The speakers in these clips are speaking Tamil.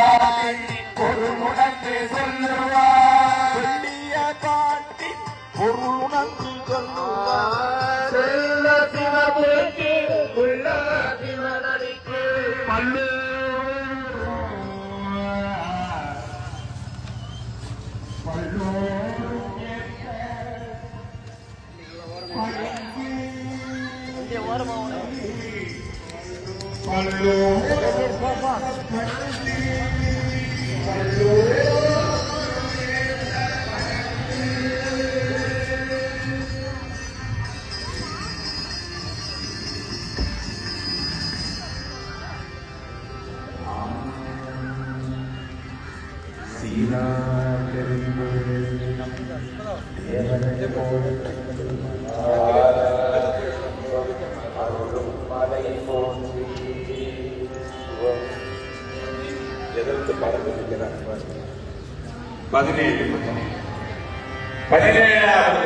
ஒரு உணர்ந்து சொல்லுவார். சொல்லிய காட்டி பொருள் உணர்ந்து கொள்ளுவார் செல்ல சிவபுரிக்கு உள்ள சிவனடிக்கு. பல்லு Hallelujah. Hallelujah. பதினேழு பதினேழாவது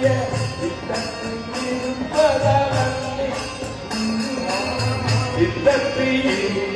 சிவன் பெரும்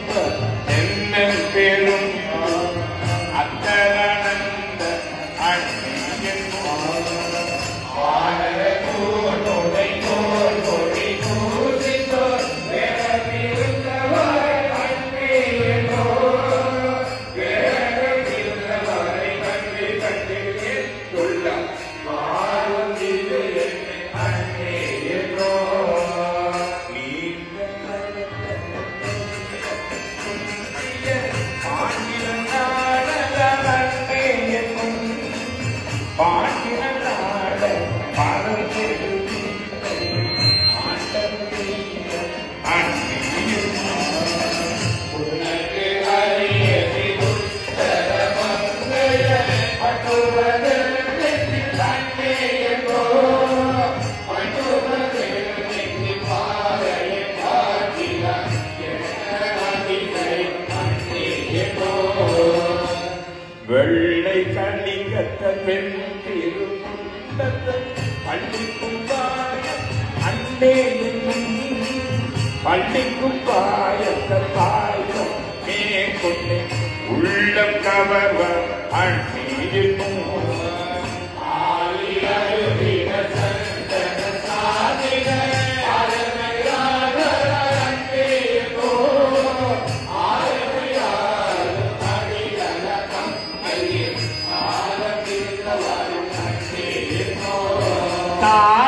பள்ளிக்கும் பாயத்த பாயம் மே மேற்கொண்டு உள்ளம் கவர்வ அண்ணீருக்கும் Ah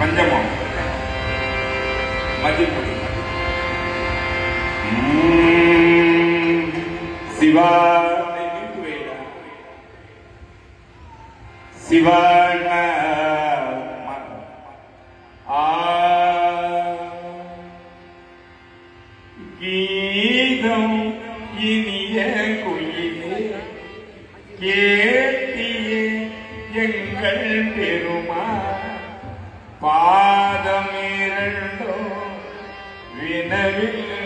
பஞ்சமம். மதிப்பு சிவா சிவன ஆ. கீதம் இனிய குயிலே கேட்டிய எங்கள் பெருமா പാദമേരണ്ടോ? വിനവില്ല